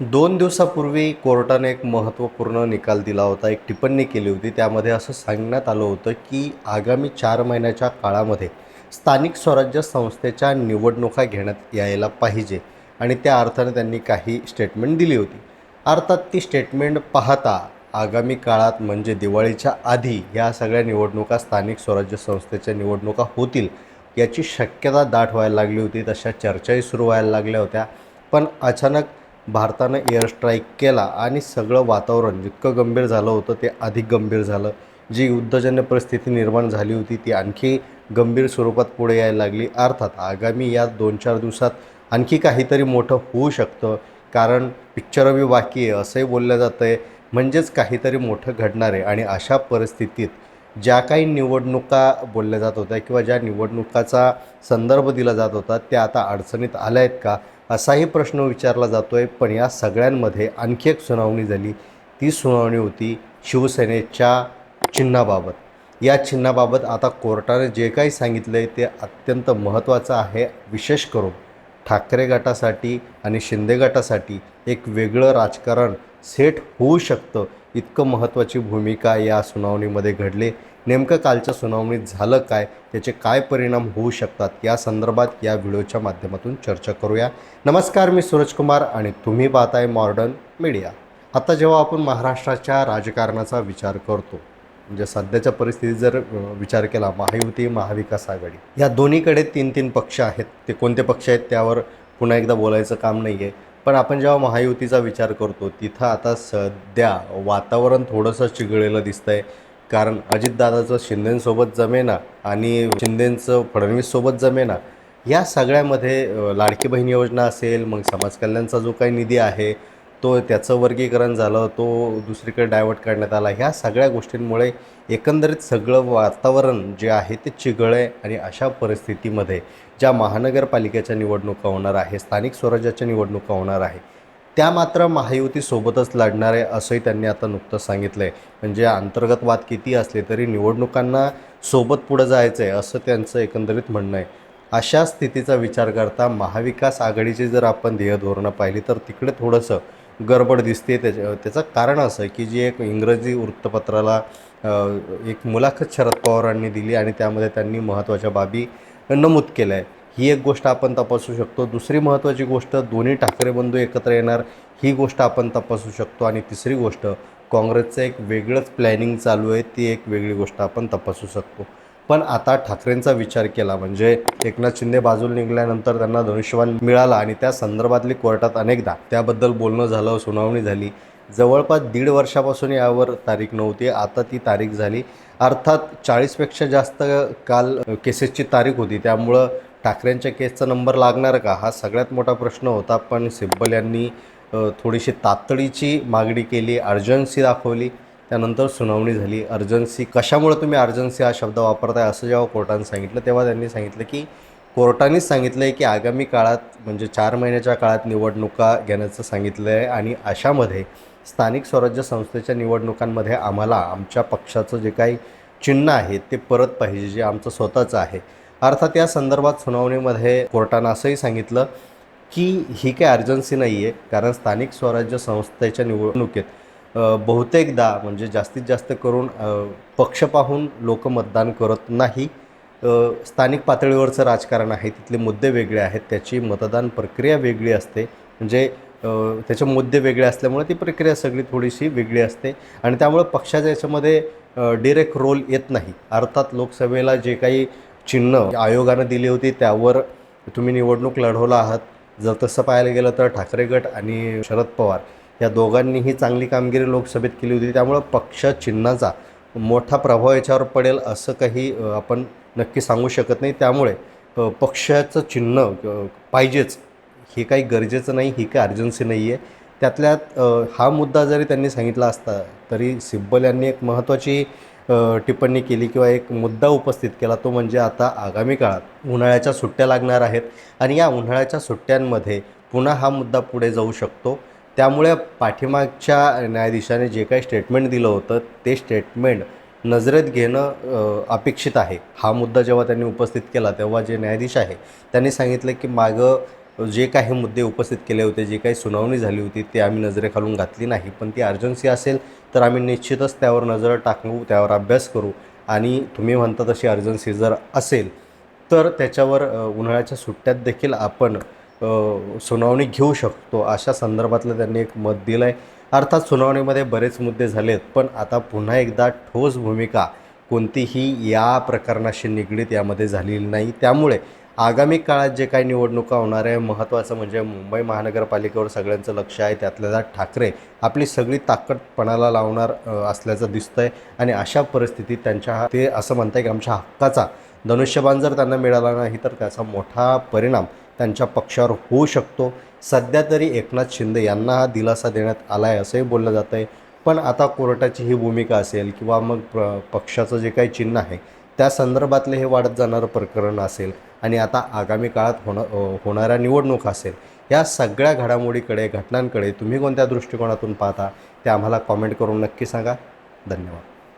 दोन दिवसापूर्वी कोर्टाने एक महत्त्वपूर्ण निकाल दिला होता एक टिप्पणी केली होती. त्यामध्ये असं सांगण्यात आलं होतं की आगामी चार महिन्याच्या काळामध्ये स्थानिक स्वराज्य संस्थेच्या निवडणुका घेण्यात यायला पाहिजे आणि त्या अर्थाने त्यांनी काही स्टेटमेंट दिली होती. अर्थात ती स्टेटमेंट पाहता आगामी काळात म्हणजे दिवाळीच्या आधी या सगळ्या निवडणुका स्थानिक स्वराज्य संस्थेच्या निवडणुका होतील याची शक्यता दाट व्हायला लागली होती तशा चर्चाही सुरू व्हायला लागल्या होत्या. पण अचानक भारतानं एअर स्ट्राईक केला आणि सगळं वातावरण जितकं गंभीर झालं होतं ते अधिक गंभीर झालं. जी युद्धजन्य परिस्थिती निर्माण झाली होती ती आणखी गंभीर स्वरूपात पुढे यायला लागली. अर्थात आगामी या दोन चार दिवसात आणखी काहीतरी मोठं होऊ शकतं. कारण पिक्चरबी बाकी आहे असंही बोललं जातं आहे म्हणजेच काहीतरी मोठं घडणार आहे. आणि अशा परिस्थितीत ज्या काही निवडणुका बोलल्या जात होत्या किंवा ज्या निवडणुकाचा संदर्भ दिला जात होता त्या आता अडचणीत आल्या आहेत का? असाही प्रश्न विचारला जातो आहे पण या सगळ्यांमध्ये आणखी एक सुनावणी झाली. ती सुनावणी होती शिवसेनेच्या चिन्हाबाबत. या चिन्हाबाबत आता कोर्टाने जे काही सांगितलं आहे ते अत्यंत महत्त्वाचं आहे. विशेष करून ठाकरे गटासाठी आणि शिंदे गटासाठी एक वेगळं राजकारण सेट होऊ शकतं इतकं महत्त्वाची भूमिका या सुनावणीमध्ये घडली. नेमकं कालच्या सुनावणीत झालं काय? त्याचे काय परिणाम होऊ शकतात? या संदर्भात या व्हिडिओच्या माध्यमातून चर्चा करूया. नमस्कार मी सूरज कुमार आणि तुम्ही पाहताय मॉडर्न मीडिया. आता जेव्हा आपण महाराष्ट्राच्या राजकारणाचा विचार करतो म्हणजे सध्याच्या परिस्थितीत जर विचार केला महायुती महाविकास आघाडी या दोन्हीकडे तीन तीन पक्ष आहेत. ते कोणते पक्ष आहेत? त्यावर पुन्हा एकदा बोलायचं काम नाही आहे पण आपण जेव्हा महायुतीचा विचार करतो तिथं आता सध्या वातावरण थोडंसं चिघळलेलं दिसतं आहे कारण अजितदादाचं शिंदेंसोबत जमेना आणि शिंदेंचं फडणवीससोबत जमेना या सगळ्यामध्ये लाडकी बहीण योजना असेल मग समाज कल्याणचा जो काही निधी आहे तो त्याचं वर्गीकरण झालं तो दुसरीकडे डायवर्ट करण्यात आला. ह्या सगळ्या गोष्टींमुळे एकंदरीत सगळं वातावरण जे आहे ते चिघळ आहे आणि अशा परिस्थितीमध्ये ज्या महानगरपालिकेच्या निवडणुका होणार आहे स्थानिक स्वराज्याच्या निवडणुका होणार आहे त्या मात्र महायुतीसोबतच लढणार आहे असंही त्यांनी आता नुकतंच सांगितलं आहे म्हणजे अंतर्गत वाद किती असले तरी निवडणुकांना सोबत पुढं जायचं आहे असं त्यांचं एकंदरीत म्हणणं आहे. अशा स्थितीचा विचार करता महाविकास आघाडीची जर आपण ध्येय धोरणं पाहिली तर तिकडे थोडंसं गडबड दिसते त्याच्या त्याचं कारण असं आहे की जी एक इंग्रजी वृत्तपत्राला एक मुलाखत शरद पवारांनी दिली आणि त्यामध्ये त्यांनी महत्त्वाच्या बाबी नमूद केल्या आहे ही एक गोष्ट आपण तपासू शकतो. दुसरी महत्त्वाची गोष्ट दोन्ही ठाकरे बंधू एकत्र येणार ही गोष्ट आपण तपासू शकतो. आणि तिसरी गोष्ट काँग्रेसचं एक वेगळंच प्लॅनिंग चालू आहे ती एक वेगळी गोष्ट आपण तपासू शकतो. पण आता ठाकरेंचा विचार केला म्हणजे एकनाथ शिंदे बाजूला निघाल्यानंतर त्यांना धनुष्यवान मिळाला आणि त्या संदर्भातली कोर्टात अनेकदा त्याबद्दल बोलणं झालं सुनावणी झाली. जवळपास दीड वर्षापासून यावर तारीख नव्हती आता ती तारीख झाली. अर्थात चाळीसपेक्षा जास्त काल केसेसची तारीख होती. त्यामुळं ठाकरेंच्या केसचा नंबर लागणार का? हा सगळ्यात मोठा प्रश्न होता. पण सिब्बल यांनी थोडीशी तातडीची मागणी केली अर्जन्सी दाखवली. त्यानंतर सुनावणी झाली. अर्जन्सी कशामुळे तुम्ही अर्जन्सी हा शब्द वापरताय असं जेव्हा कोर्टाने सांगितलं तेव्हा त्यांनी सांगितलं की कोर्टानेच सांगितलं आहे की आगामी काळात म्हणजे चार महिन्याच्या काळात निवडणुका घेण्याचं सांगितलं आहे आणि अशामध्ये स्थानिक स्वराज्य संस्थेच्या निवडणुकांमध्ये आम्हाला आमच्या पक्षाचं जे काही चिन्ह आहे ते परत पाहिजे जे आमचं स्वतःचं आहे. अर्थात या संदर्भात सुनावणीमध्ये कोर्टानं असंही सांगितलं की ही काही अर्जन्सी नाही आहे कारण स्थानिक स्वराज्य संस्थेच्या निवडणुकीत बहुतेकदा म्हणजे जास्तीत जास्त करून पक्ष पाहून लोक मतदान करत नाही. स्थानिक पातळीवरचं राजकारण आहे तिथले मुद्दे वेगळे आहेत त्याची मतदान प्रक्रिया वेगळी असते. म्हणजे त्याचे मुद्दे वेगळे असल्यामुळे ती प्रक्रिया सगळी थोडीशी वेगळी असते. आणि त्यामुळे पक्षाच्या याच्यामध्ये डिरेक्ट रोल येत नाही. अर्थात लोकसभेला जे काही चिन्ह आयोगानं दिली होती त्यावर तुम्ही निवडणूक लढवला आहात. जर तसं पाहायला गेलं तर ठाकरे गट आणि शरद पवार या दोघांनीही चांगली कामगिरी लोकसभेत केली होती. त्यामुळं पक्ष चिन्हाचा मोठा प्रभाव याच्यावर पडेल असं काही आपण नक्की सांगू शकत नाही. त्यामुळे पक्षाचं चिन्ह पाहिजेच. हे काही गरजेचं नाही ही काही अर्जन्सी नाही आहे त्यातल्यात हा मुद्दा जरी त्यांनी सांगितला असता तरी सिब्बल यांनी एक महत्त्वाची टिप्पणी केली किंवा एक मुद्दा उपस्थित केला तो म्हणजे आता आगामी काळात उन्हाळ्याच्या सुट्ट्या लागणार आहेत. आणि या उन्हाळ्याच्या सुट्ट्यांमध्ये पुन्हा हा मुद्दा पुढे जाऊ शकतो. त्यामुळे पाठीमागच्या न्यायाधीशाने जे काही स्टेटमेंट दिलं होतं ते स्टेटमेंट नजरेत घेणं अपेक्षित आहे. हा मुद्दा जेव्हा त्यांनी उपस्थित केला तेव्हा जे न्यायाधीश आहे त्यांनी सांगितलं की मागं जे काही मुद्दे उपस्थित केले होते जे काही सुनावणी झाली होती ते आम्ही नजरेखालून घातली नाही. पण ती अर्जन्सी असेल तर आम्ही निश्चितच त्यावर नजर टाकू त्यावर अभ्यास करू. आणि तुम्ही म्हणता तशी अर्जन्सी जर असेल तर त्याच्यावर उन्हाळ्याच्या सुट्ट्यात देखील आपण सुनावणी घेऊ शकतो. अशा संदर्भातलं त्यांनी एक मत दिलं आहे अर्थात सुनावणीमध्ये बरेच मुद्दे झालेत पण आता पुन्हा एकदा ठोस भूमिका कोणतीही या प्रकरणाशी निगडीत यामध्ये झालेली नाही. त्यामुळे आगामी काळात जे काही निवडणुका होणार आहे महत्त्वाचं म्हणजे मुंबई महानगरपालिकेवर सगळ्यांचं लक्ष आहे त्यातल्या ठाकरे आपली सगळी ताकद पणाला लावणार असल्याचं दिसतं आहे आणि अशा परिस्थितीत त्यांच्या ते असं म्हणताय की आमच्या हक्काचा धनुष्यबाण जर त्यांना मिळाला नाही तर त्याचा मोठा परिणाम त्यांच्या पक्षावर होऊ शकतो. सध्या तरी एकनाथ शिंदे यांना हा दिलासा देण्यात आला आहे असंही बोललं जातं आहे पण आता कोर्टाची ही भूमिका असेल किंवा मग प्र पक्षाचं जे काही चिन्ह आहे त्या संदर्भातले हे वाढत जाणारं प्रकरण असेल आणि आता आगामी काळात होणं होणाऱ्या निवडणुका असेल या सगळ्या घडामोडीकडे घटनांकडे तुम्ही कोणत्या दृष्टिकोनातून पाहता ते आम्हाला कॉमेंट करून नक्की सांगा. धन्यवाद.